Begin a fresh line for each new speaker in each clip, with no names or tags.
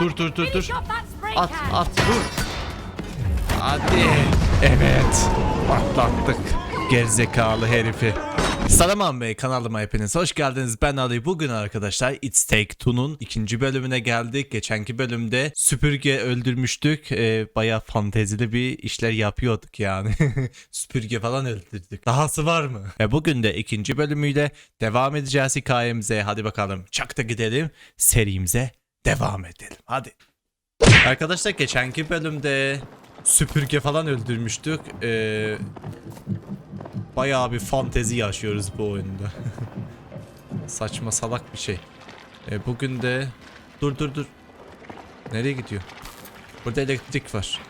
Dur dur dur dur. At at dur. Hadi. Evet. Patlattık. Gerizekalı herifi. Selam Bey kanalıma hepiniz hoş geldiniz. Ben Ali. Bugün arkadaşlar It's Take Two'nun ikinci bölümüne geldik. Geçenki bölümde süpürge öldürmüştük. Ee, Baya fantezili bir işler yapıyorduk yani. süpürge falan öldürdük. Dahası var mı? E bugün de ikinci bölümüyle devam edeceğiz hikayemize. Hadi bakalım çak da gidelim serimize devam edelim. Hadi. Arkadaşlar geçenki bölümde süpürge falan öldürmüştük. Ee, bayağı bir fantezi yaşıyoruz bu oyunda. Saçma salak bir şey. Ee, bugün de... Dur dur dur. Nereye gidiyor? Burada elektrik var.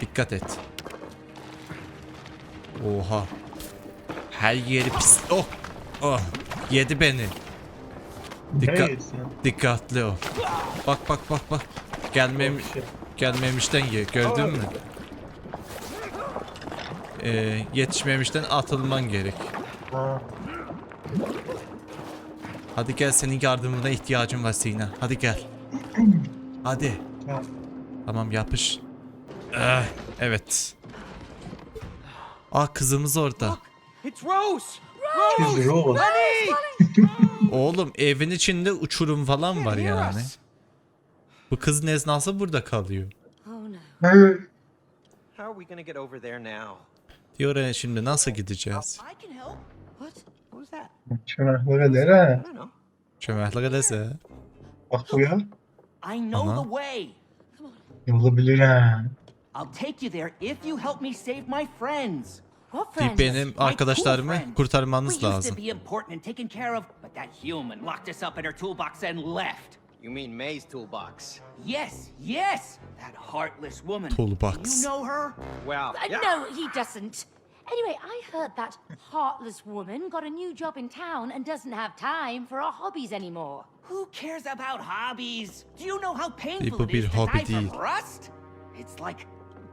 Dikkat et. Oha. Her yeri pis... Oh! Oh! Yedi beni. Dikkat, dikkatli ol. Bak bak bak bak. Gelmem
Şey,
gelmemişten ye. Gördün mü? Ee, yetişmemişten atılman gerek.
Ha,
Hadi gel senin yardımına ihtiyacım var Sina. Hadi gel. Hadi.
ha.
Tamam yapış. Eh, evet. Aa kızımız orada.
It's Rose!
Biz Rose.
Honey!
Oğlum evin içinde uçurum falan var yani. Bu kız neznası burada kalıyor.
No.
Hey,
How are we gonna get over there now?
Diyor ya şimdi nasıl gideceğiz?
Çömekleri dere.
Çömeklik edese.
Bak bu ya.
I know the way.
Yolu bilir ha.
I'll take you there if you help me save my friends.
Benim arkadaşlarımı kurtarmanız lazım.
To be important and taken care of, but that human locked us up in her toolbox and left.
You mean May's toolbox?
Yes, yes, that heartless woman.
Toolbox.
You know her?
Well,
Uh,
yeah.
No, he doesn't. Anyway, I heard that heartless woman got a new job in town and doesn't have time for our hobbies anymore.
Who cares about hobbies? Do you know how painful
bu
it
bir
to
hobi
die from rust? It's like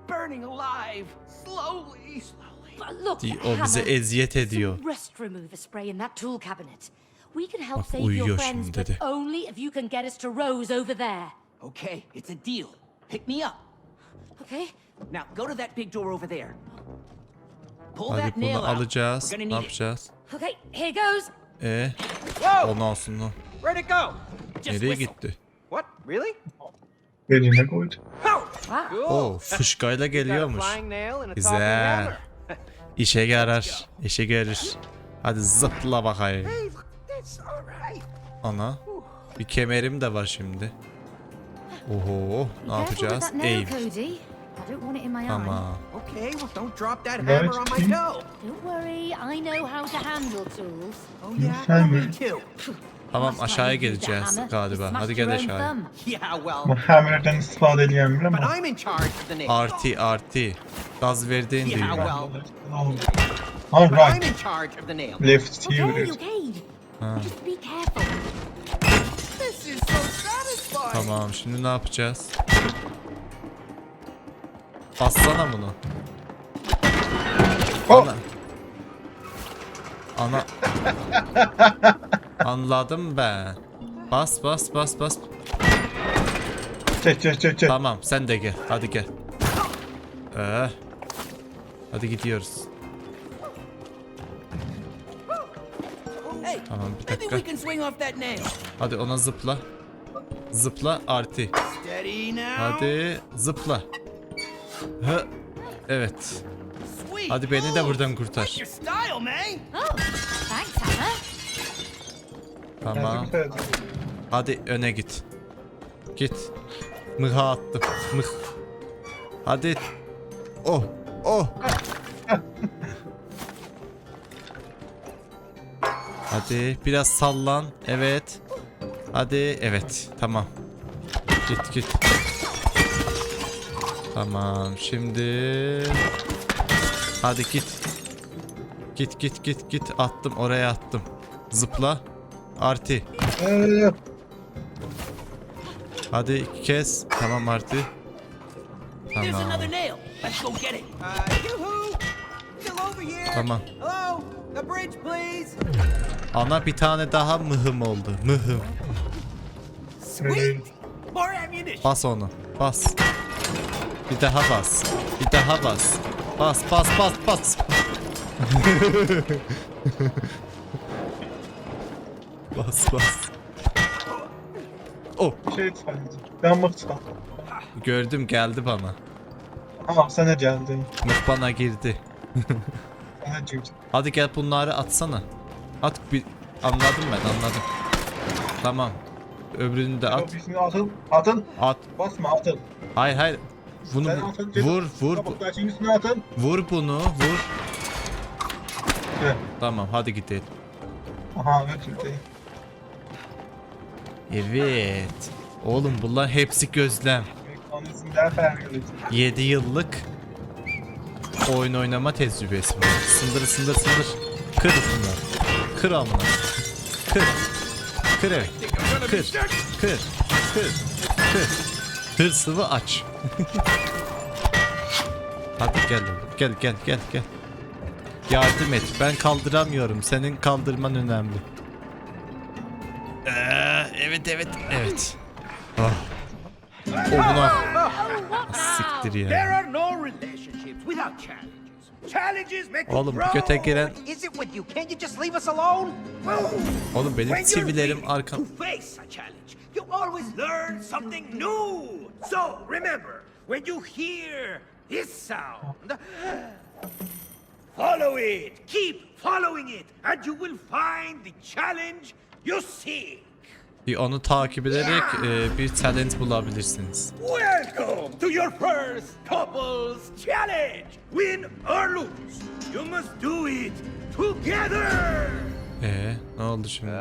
burning alive, slowly, slowly.
But look,
Di- O bize
Hannah,
eziyet ediyor.
some rust remover spray in that tool cabinet. We can help
Bak,
save
uyuyor
your friends,
şimdi
but only if you can get us to Rose over there.
Okay, it's a deal. Pick me up.
Okay?
Now go to that big door over there. Pull
Hadi
that nail
bunu
out.
alacağız.
We're
Ne
gonna need it.
yapacağız?
Okay, here goes.
E
Whoa!
ondan sonra
Where'd it go?
Just
nereye
whistle.
gitti?
What? Really?
Beline koydu.
Oh!
Wow.
Cool.
Oo fışkayla
Got a
geliyormuş.
flying nail and a talking
Güzel.
hammer.
İşe yarar. İşe gelir. Hadi zıpla bakayım.
Hey, look.
Ana. Bir kemerim de var şimdi. Oho ne yapacağız?
eye.
Tamam.
Okay, well, don't drop that
Right.
hammer on my dough.
Don't worry, I know how to handle tools.
Oh, yeah?
Sen
Me
mi?
too.
Tamam aşağıya geleceğiz galiba. Hadi gel aşağıya.
Bu hammerden istifade edilen bile
nail.
Artı artı. Gaz verdiğin
Yeah,
düğme.
well,
All
but I'm
right.
in charge of the nail.
Left
Okay,
here.
okay. Just be careful.
This is so satisfying.
Tamam şimdi ne yapacağız? Bassana bunu.
Oh.
Ana. Anladım ben. Bas bas bas bas.
Çek çek çek çek.
Tamam sen de gel. Hadi gel. Ee, hadi gidiyoruz. Bir
maybe we
dakika.
can swing off that nail.
Hadi ona zıpla. Zıpla artı.
Steady now.
Hadi zıpla. Hı. Evet.
Sweet.
Hadi beni de
move.
buradan kurtar.
What's your style, man?
Oh.
Tamam. Hadi öne git. Git. Mıha attım. Mıh. Hadi. Oh. Oh. Hadi biraz sallan. Evet. Hadi evet. Tamam. Git git. Tamam. Şimdi Hadi git. Git git git git. Attım oraya attım. Zıpla. Artı.
Ee,
Hadi iki kez. Tamam artı.
There's
Tamam. Tamam.
Hello? The bridge, please.
Ana bir tane daha mıhım oldu. Mıhım.
Sweet.
More ammunition.
Bas onu. Bas. Bir daha bas. Bir daha bas. Bas bas bas bas. bas bas. Oh
şey. Ben mutfak.
gördüm geldi bana.
Tamam sana geldi.
Mıh bana girdi. Hadi gel bunları atsana. At bir anladım ben anladım. Tamam. Öbürünü de at.
Birisini atın. Atın.
At.
Basma atın.
Hayır hayır. Bunu
Sen atın.
vur vur
Kabuklaşın üstüne atın.
vur bunu vur.
Gel.
Tamam hadi gidelim.
Aha evet.
Evet. Oğlum bunlar hepsi gözlem.
Onun isimler fermiyoruz.
7 yıllık oyun oynama tecrübesi var. Sındır sındır sındır. Kır bunlar. Kır amına. Kır. Kır evet. Kır. Kır. Kır. Kır. Hırsımı aç. Hadi gel. Gel gel gel gel. Yardım et. Ben kaldıramıyorum. Senin kaldırman önemli. Ee, evet evet evet. Ah. O buna siktir ya.
Without challenges. Challenges make you
Oğlum
grow.
göte giren
is it with you? Can't you just leave us alone?
Oğlum benim
willing
arkam
To face a challenge, you always learn something new. So remember, when you hear this sound, follow it. Keep following it, and you will find the challenge you seek.
Bir onu takip ederek e, bir talent bulabilirsiniz.
Welcome to your first couples challenge. Win or lose, you must do it together.
Ee, ne oldu şimdi?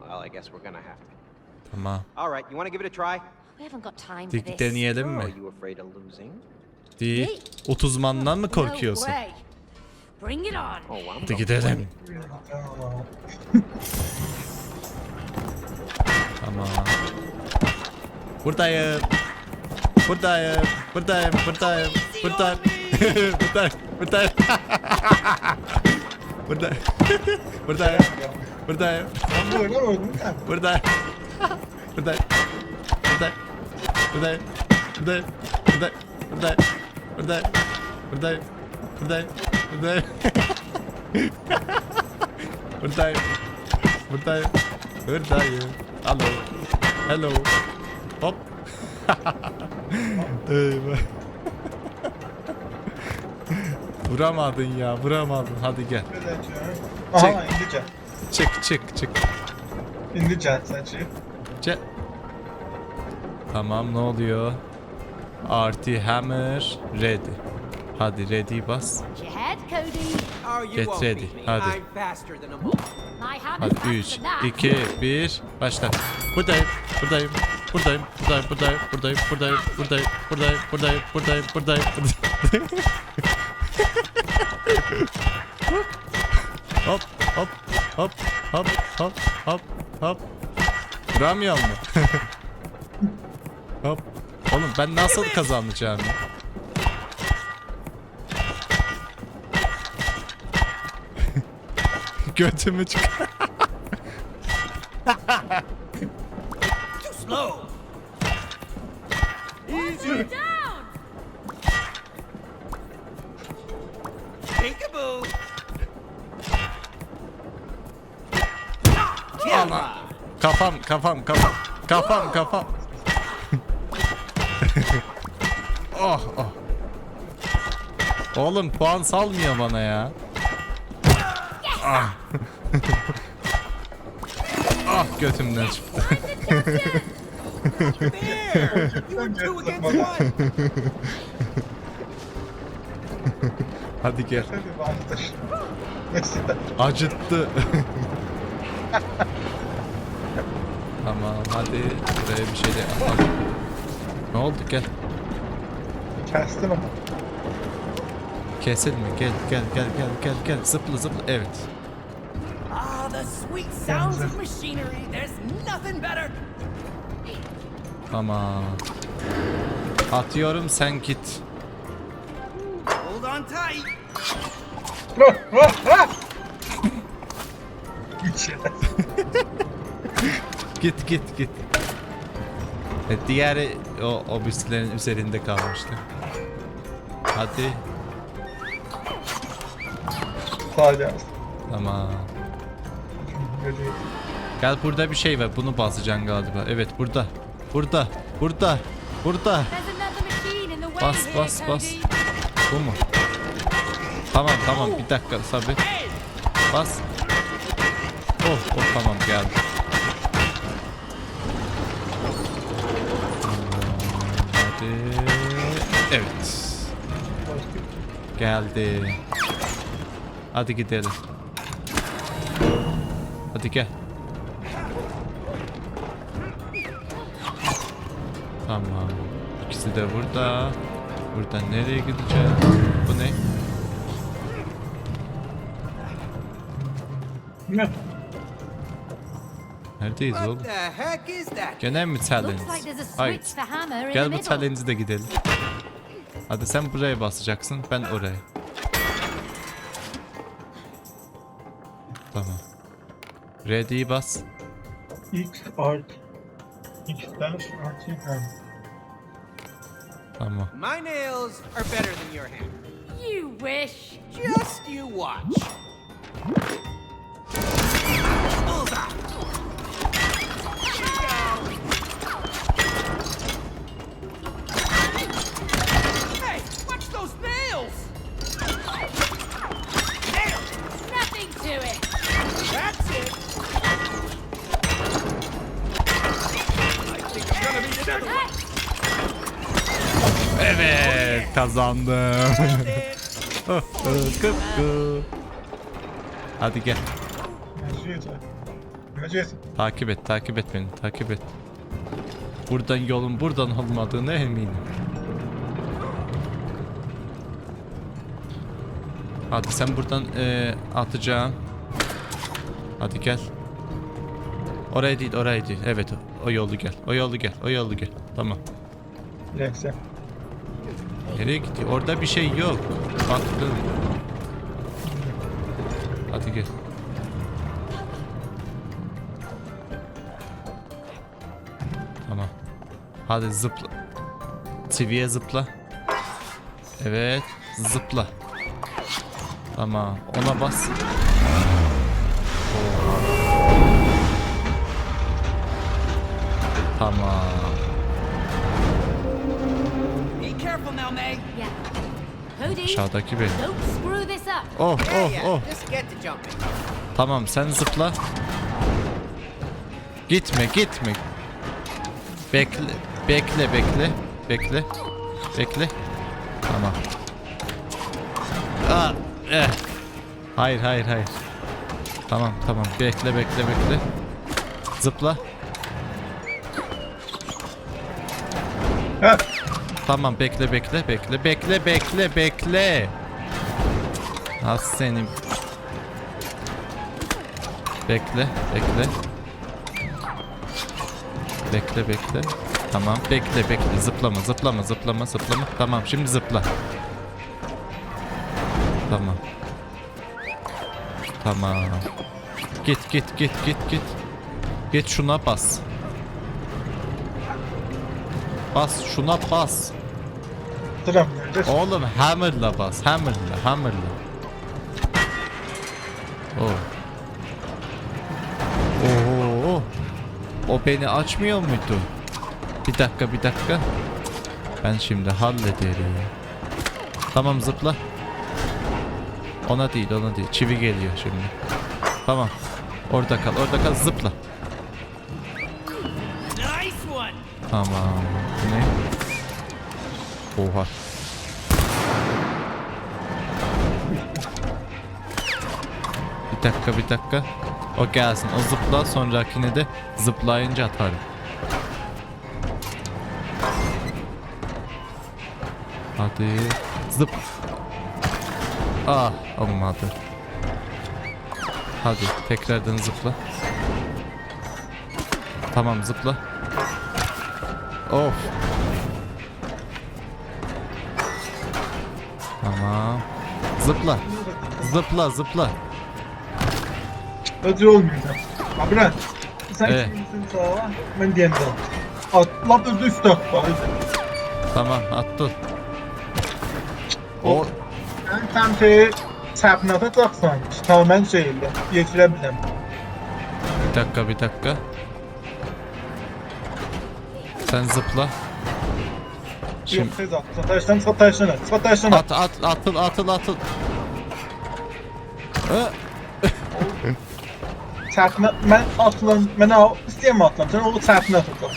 Well, I guess we're gonna have to.
Tamam.
All right, you want to give it a try?
We haven't got time for
Dik
this.
deneyelim
are
mi?
you afraid of losing?
Değil. Otuzmandan mı korkuyorsun?
Way. Bring it on.
Oh, I'm
Hadi
going
gidelim.
Tamam.
Tamam. Buradayım. Buradayım. Buradayım. Buradayım. Buradayım. Buradayım. Buradayım. Buradayım. Buradayım. Buradayım.
Ben böyle öldüm ya.
Buradayım. Buradayım. Buradayım. Buradayım. Buradayım. Buradayım. Buradayım. Buradayım. Buradayım. Buradayım. Buradayım. Buradayım. Buradayım. Buradayım. Alo. Hello. Hop. Eyvah. Vuramadın ya, vuramadın. Hadi gel.
Aha indice.
Çık, çık, çık.
İndice saçı.
Ce Tamam ne oluyor? Arti Hammer ready. Hadi ready bas.
Get
ready, hadi. Hadi 3,
faster than that.
2, 1, başla. Buradayım, buradayım, buradayım, buradayım, buradayım, buradayım, buradayım, buradayım, buradayım, buradayım, buradayım, buradayım, buradayım. hop, hop, hop, hop, hop, hop, hop. Vuramıyor mu? hop. Oğlum ben nasıl kazanacağım Götümü.
Too slow.
Down.
Peekaboo.
Allah. Kafam, kafam, kafam. Kafam, kafam. oh, oh. Oğlum puan salmıyor bana ya. Ah. ah götümden çıktı. Hadi gel. Acıttı. tamam hadi buraya bir şey de yapalım. Ne oldu gel.
Kestim ama.
Kesilme gel gel gel gel gel gel zıpla zıpla evet.
Sweet sounds of machinery. There's nothing better.
Tamam. Atıyorum sen git.
Hold on tight.
Git git git. E, diğeri o obüslerin üzerinde kalmıştı. Hadi.
Sağ.
Tamam. Gel burada bir şey var. Bunu basacaksın galiba. Evet burada. Burada. Burada. Burada. Bas bas bas. Bu mu? Tamam tamam bir dakika sabır. Bas. Oh oh tamam geldi. Hadi. Evet. Geldi. Hadi gidelim. Hadi gel. Tamam. İkisi de burada. Buradan nereye gideceğiz? Bu ne?
Ne?
Neredeyiz oğlum? Gene mi challenge? Hayır. Gel bu
middle.
challenge'e de gidelim. Hadi sen buraya basacaksın, ben oraya. Tamam. Ready'yi bas.
X art. X dash.
Tamam.
My nails are better than your hand.
You wish.
Just you watch.
Kazandım. Hadi gel. Takip et, takip et beni, takip et. Buradan yolun buradan olmadığına eminim. Hadi sen buradan eee atacaksın. Hadi gel. Oraya değil, oraya değil. Evet, o, o yolu gel. O yolu gel, o yolu gel. Tamam.
Neyse.
Nereye gidiyor? Orada bir şey yok. Baktım. Hadi gel. Tamam. Hadi zıpla. Çiviye zıpla. Evet. Zıpla. Tamam. Ona bas. Tamam. Aşağıdaki benim.
don't screw this up.
Oh oh oh. Tamam sen zıpla. Gitme gitme. Bekle bekle bekle bekle bekle. Tamam. Aa, eh. Hayır hayır hayır. Tamam tamam bekle bekle bekle. Zıpla.
Ha.
Tamam bekle bekle bekle bekle bekle bekle. Az seni. Bekle bekle. Bekle bekle. Tamam bekle bekle zıplama zıplama zıplama zıplama. Tamam şimdi zıpla. Tamam. Tamam. Git git git git git. Git şuna bas. Bas şuna bas.
Sıram nerede?
Oğlum hammer'la bas. Hammer'la, hammer'la. Oh. Oo. O beni açmıyor muydu? Bir dakika, bir dakika. Ben şimdi hallederim. Tamam zıpla. Ona değil, ona değil. Çivi geliyor şimdi. Tamam. Orada kal, orada kal. Zıpla.
Nice one!
Tamam. Bu ne? Oha. Bir dakika bir dakika. O gelsin. O zıpla sonrakini de zıplayınca atarım. Hadi. Zıp. Ah olmadı. Hadi tekrardan zıpla. Tamam zıpla. Of. Zıpla. Zıpla zıpla.
Ödü olmuyor. Abra. Sen
Evet.
kimsin sağa? Ben diğerini al. At, lap özü üstü at bak.
Tamam attın. O
Sen tempeyi çapına atacaksan, tamamen şeyle, yetirebilirim.
bir dakika bir dakika. Sen zıpla. Şimdi
Yok tez at, sataştan sataştan at, sataştan at.
at at atıl atıl atıl. Ö,
Çapına, ben atılan, al, isteyem atılan, sen onu çapına atacak.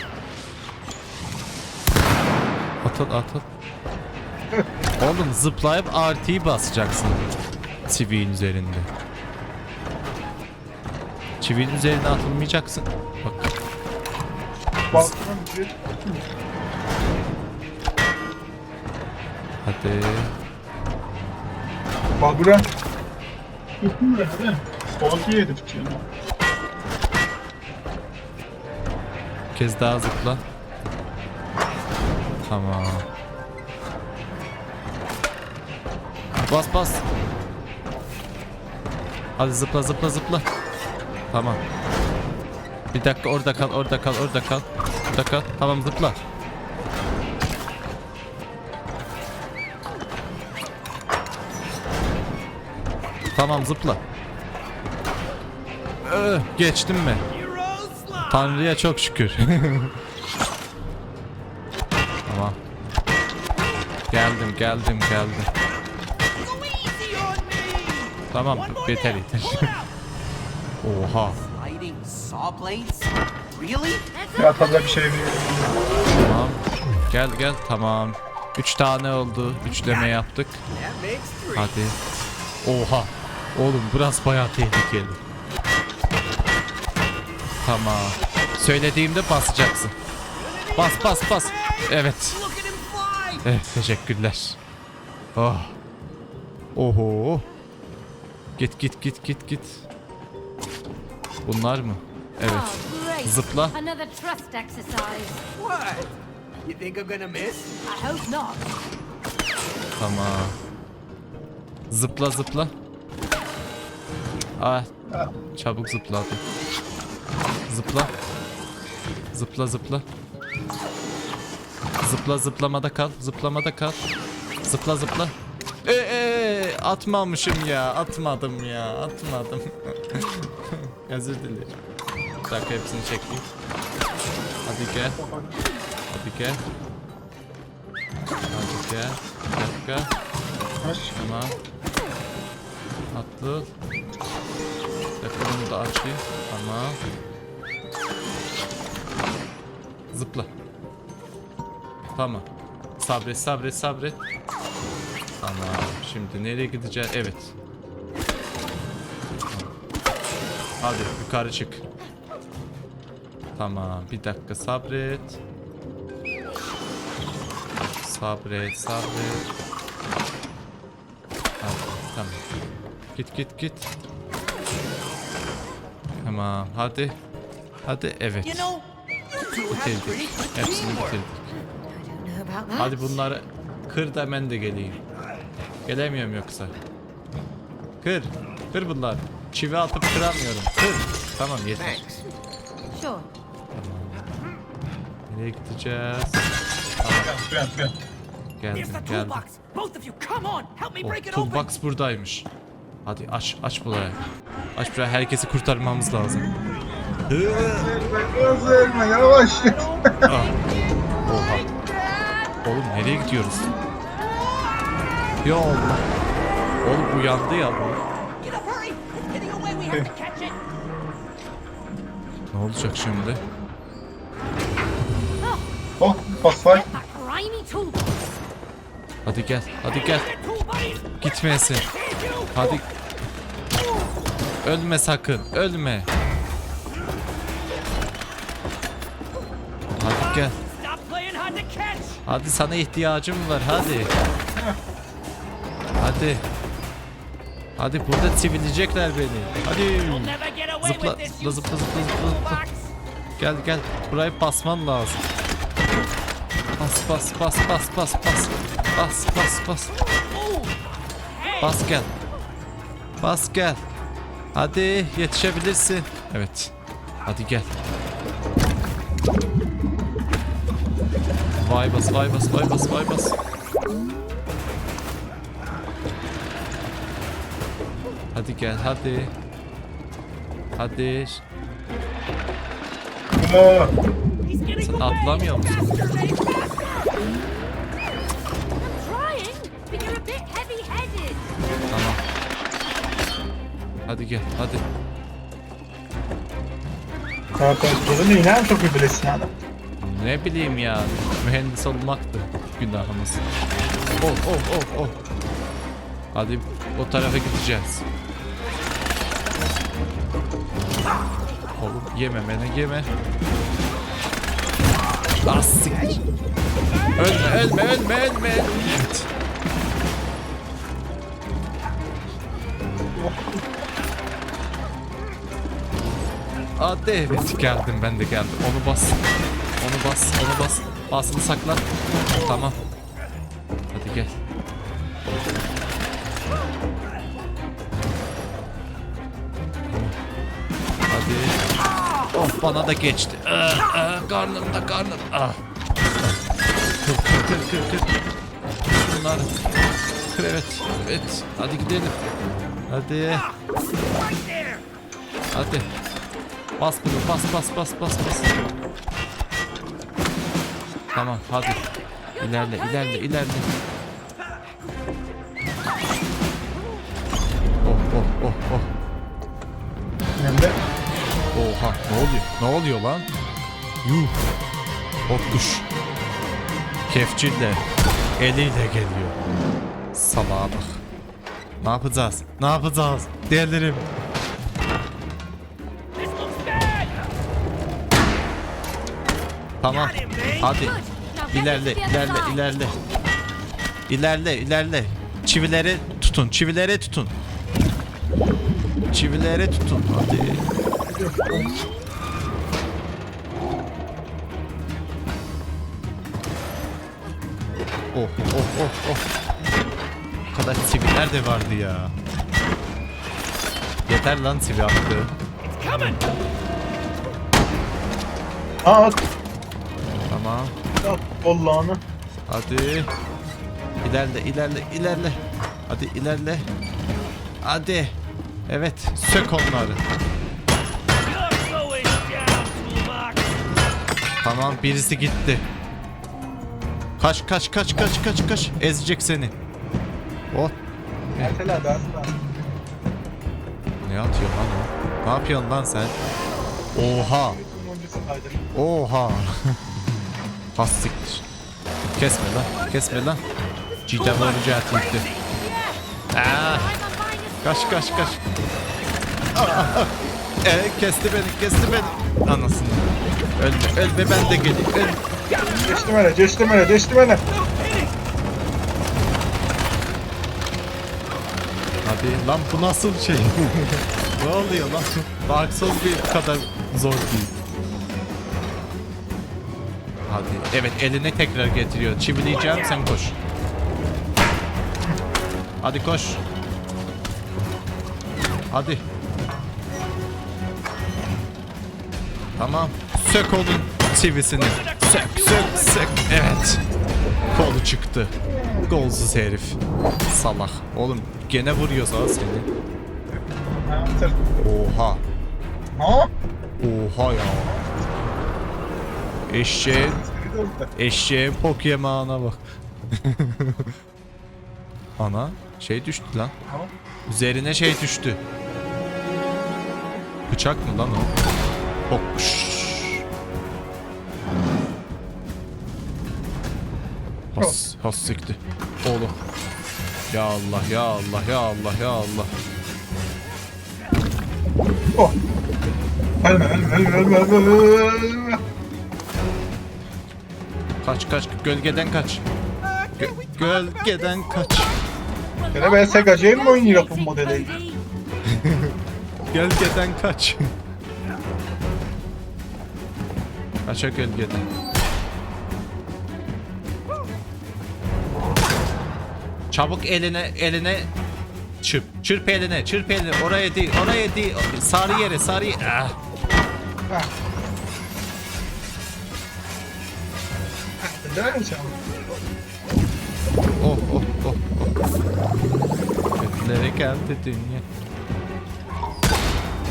Atıl atıl. Oğlum zıplayıp RT'yi basacaksın. Çiviğin üzerinde. Çiviğin üzerine atılmayacaksın. Bak
Baktım
hadi.
bak bura. Yukum ne hadi. Bak yedik ki.
Bir kez daha zıpla. Tamam. Bas bas. Hadi zıpla zıpla zıpla. Tamam. Bir dakika orada kal orada kal orada kal. Orada kal. Tamam zıpla. Tamam zıpla. Öh, geçtim mi? Tanrı'ya çok şükür. tamam. Geldim geldim geldim. Tamam yeter yeter. Oha.
Ya tabii bir şey değil.
Tamam. Gel gel tamam. Üç tane oldu. Üçleme yaptık. Hadi. Oha. Oğlum burası bayağı tehlikeli. Tamam. Söylediğimde basacaksın. Bas bas bas. Evet. Evet teşekkürler. Oh. Oho. Git git git git git. Bunlar mı? Evet. Zıpla.
Another trust exercise.
Ah. Çabuk zıpla hadi. Zıpla. Zıpla zıpla. Zıpla zıplamada kal. Zıplamada kal. Zıpla zıpla. Ee, ee, atmamışım ya. Atmadım ya. Atmadım. Özür dilerim. Bir dakika hepsini çekeyim. Hadi gel. Hadi gel. Hadi gel. Bir dakika. Tamam. Atlı. Depomu da açayım. Tamam. Zıpla. Tamam. Sabret sabret sabret. Tamam. Şimdi nereye gideceğiz? Evet. Hadi yukarı çık. Tamam. Bir dakika sabret. Sabret sabret. Tamam, tamam. Git git git. Tamam hadi. Hadi evet. Bitirdik. Hepsini bitirdik. Hadi bunları kır da ben de geleyim. Gelemiyorum yoksa. Kır. Kır bunlar. Çivi atıp kıramıyorum. Kır. Tamam yeter.
Sure.
Nereye gideceğiz?
Ben.
Geldim geldim.
toolbox. Help me
Oh, toolbox buradaymış. Hadi aç aç burayı. Aç burayı herkesi kurtarmamız lazım.
Gözlerime yavaş.
Ah. Oha. Oğlum nereye gidiyoruz? Ya Allah. Oğlum bu yandı ya bu. Ne olacak şimdi?
Oh,
toolbox.
Hadi gel. Hadi gel.
You.
Hadi. Ölme sakın. Ölme. Hadi gel. Hadi sana ihtiyacım var. Hadi. Hadi. Hadi burada sivilecekler beni. Hadi. Zıpla, zıpla, zıpla, zıpla, zıpla. Gel gel. Burayı basman lazım. Bas bas bas bas bas bas. Bas bas bas. Bas gel. Bas gel. Hadi yetişebilirsin. Evet. Hadi gel. Vay bas vay bas vay bas vay bas. Hadi gel hadi. Hadi. Sen atlamıyor musun? Hadi gel hadi.
zaten sorun iner çok bir bilesin adam.
Ne bileyim ya. Mühendis olmaktı günahımız. Oh oh oh oh. Hadi o tarafa gideceğiz. Oğlum yeme beni yeme. Siktir. Ölme ölme ölme ölme. Evet. Hadi evet geldim ben de geldim. Onu bas. Onu bas, onu bas. Basını sakla. Tamam. Hadi gel. Hadi. Of bana da geçti. Aa, aa, karnımda karnım. Ah. Kır kır kır kır. Kır evet. Evet. Hadi gidelim. Hadi. Hadi. Bas bunu bas bas bas bas bas. Tamam hadi. İlerle ilerle ilerle. Oh oh oh oh.
Hem de
Oha ne oluyor? Ne oluyor lan? Yuh. Hoppuş. Kefçil de eliyle geliyor. Salağa bak. Ne yapacağız? Ne yapacağız? Diğerlerim. Tamam. Hadi. İlerle, ilerle, ilerle. İlerle, ilerle. Çivileri tutun, çivileri tutun. Çivileri tutun. Hadi. Oh, oh, oh, oh. Bu kadar çiviler de vardı ya. Yeter lan çivi attı.
Aa, at,
Tamam.
Allah'ını.
Hadi. İlerle, ilerle, ilerle. Hadi ilerle. Hadi. Evet, sök onları. Tamam, birisi gitti. Kaç, kaç, kaç, kaç, kaç, kaç. Ezecek seni. Oh,
Ertele hadi hadi.
ne atıyor lan o? Ne yapıyorsun lan sen? Oha, oha. Has siktir. Kesme lan, kesme lan. Cidden olacağı gitti. Aa, kaç, kaç, kaç. Aa, e, kesti beni, kesti beni. Anasını. Ölme, ölme ben de geleyim. Ölme.
Geçtim hele, geçtim hele, geçtim hele.
Hadi lan bu nasıl şey? ne oluyor lan? Dark Souls bir kadar zor değil. Hadi. Evet eline tekrar getiriyor. Çivileyeceğim sen koş. Hadi koş. Hadi. Tamam. Sök onun çivisini. Sök sök sök. Evet. Kolu çıktı. Golsuz herif. Salak. Oğlum gene vuruyor sana seni.
Ha, tır.
Oha.
Ha?
Oha ya. Eşeğin, eşeğin Pokemon'a bak. Ana şey düştü lan. Üzerine şey düştü. Bıçak mı lan o? Hopmuş. Has, has sikti. Oğlum. Ya Allah ya Allah ya Allah ya Allah.
Oh. Ölme, ölme, ölme, ölme, ölme.
Kaç kaç gölgeden kaç. Gö- gölgeden kaç.
Gene ben Sega'cıyım mı oynuyor bu modeli?
Gölgeden kaç. Kaça gölgeden. Çabuk eline eline çırp. Çırp eline, çırp eline. Oraya değil, oraya değil. Sarı yere, sarı yere. Ah.
Ha. Neden çaldı?
Oh oh oh oh. Kötülere geldi dünya.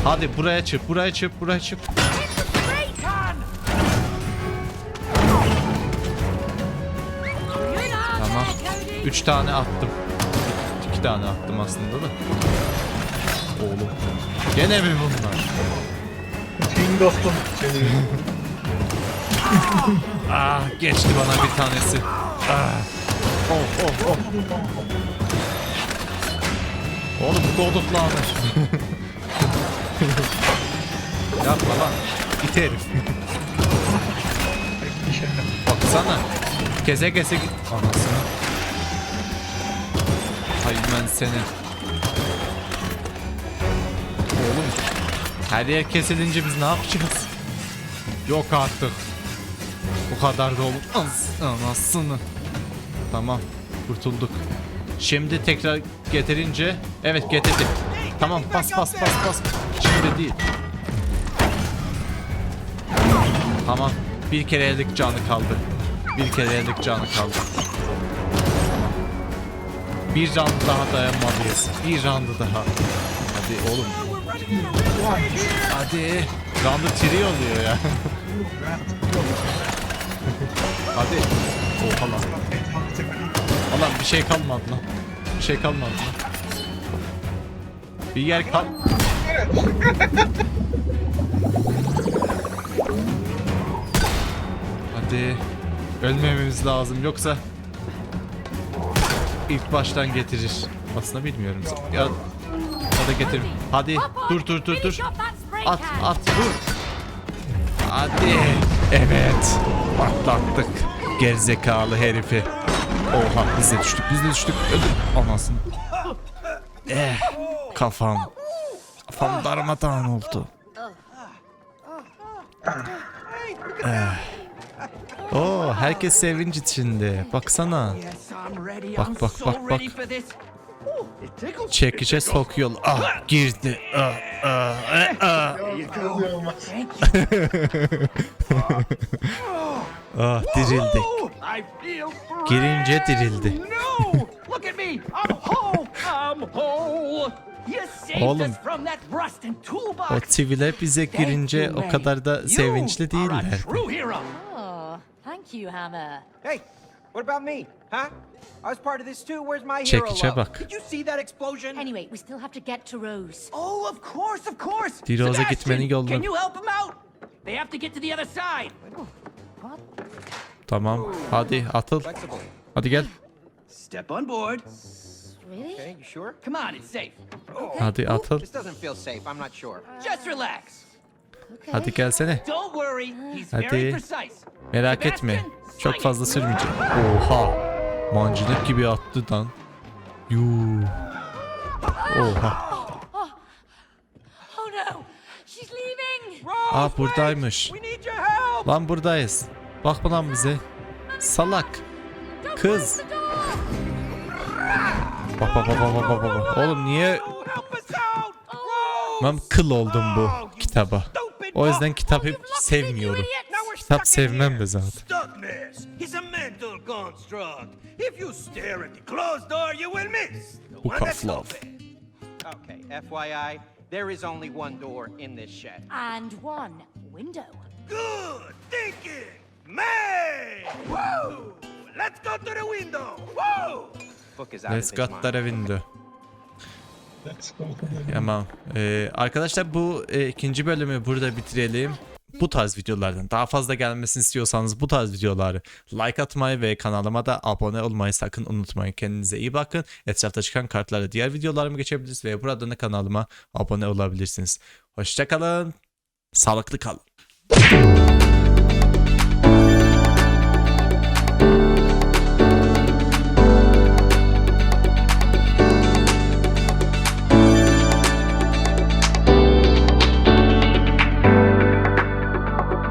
Hadi buraya çık, buraya çık, buraya çık. Tamam. Üç tane attım. İki tane attım aslında da. Oğlum. Gene mi bunlar?
Team dostum.
Ah geçti bana bir tanesi. Ah. Oh oh oh. Oğlum koduklanır. Yapma lan. İt herif. Baksana. Kese kese git. Anasını. Hay ben seni. Oğlum. Her yer kesilince biz ne yapacağız? Yok artık. Bu kadar da olmaz. Anasını. Tamam. Kurtulduk. Şimdi tekrar getirince. Evet getirdi. Tamam bas bas bas bas. Şimdi değil. Tamam. Bir kerelik canı kaldı. Bir kerelik canı kaldı. Bir round daha dayanmalıyız. Bir round daha. Hadi oğlum. Hadi. Round'u tiri oluyor ya. Hadi. Oha lan. Ulan bir şey kalmadı lan. Bir şey kalmadı lan. Bir yer kal... Hadi. Ölmememiz lazım yoksa ilk baştan getirir. Aslında bilmiyorum. Ya, ya da getirir. Hadi dur dur dur dur. At at dur. Hadi. Evet. Patlattık. Gerizekalı herifi. Oha biz de düştük biz de düştük. Öldür. Anasını. Eh. Kafam. Kafam darmadağın oldu. Eh. Oo, herkes sevinç içinde. Baksana. Bak bak bak bak. Çekice sokuyor. Ah girdi. Ah, ah, eh, ah.
Olmaz.
Ah dirildik. Girince dirildi. Oğlum. O TV'ler bize girince o kadar da sevinçli değiller.
Oh, thank you, Hammer.
Hey, what about me? Huh? I was part of this too. Where's my hero
Çekiçe
love?
bak.
Did you see that explosion?
Anyway, we still have to get to Rose.
Oh, of course, of course!
Diroza
Sebastian,
gitmenin yolunu-
Can you help him out? They have to get to the other side!
What?
Tamam. Hadi atıl.
Flexible.
Hadi gel.
Step on board.
Really?
Okay, you sure?
Come on, it's safe.
Hadi atıl.
This doesn't feel safe. I'm not sure.
Uh, Just relax.
Hadi gelsene. Hadi. Merak etme. Çok fazla
it.
sürmeyecek. Oha. Mancınık gibi attı lan. Yuu. Oha.
Oh no! She's leaving!
Aa buradaymış.
Your help.
Lan buradayız. Bakma lan bize. Salak. Kız. Bak bak bak bak bak. Oğlum niye
Oh,
ben kıl oldum bu kitaba. O yüzden kitap hep sevmiyorum. Kitap sevmem de zaten.
The the
Book of Love.
Okay, FYI, there is only one door in this shed.
And one window.
Good thinking, man. Woo! Let's go to the window. Woo!
Book is out
Let's got
mind.
that window. Tamam. Ee, arkadaşlar bu e, ikinci bölümü burada bitirelim. Bu tarz videolardan daha fazla gelmesini istiyorsanız bu tarz videoları like atmayı ve kanalıma da abone olmayı sakın unutmayın. Kendinize iyi bakın. Etrafta çıkan kartlara diğer videolarımı geçebilirsiniz ve buradan da kanalıma abone olabilirsiniz. Hoşçakalın. Sağlıklı kalın.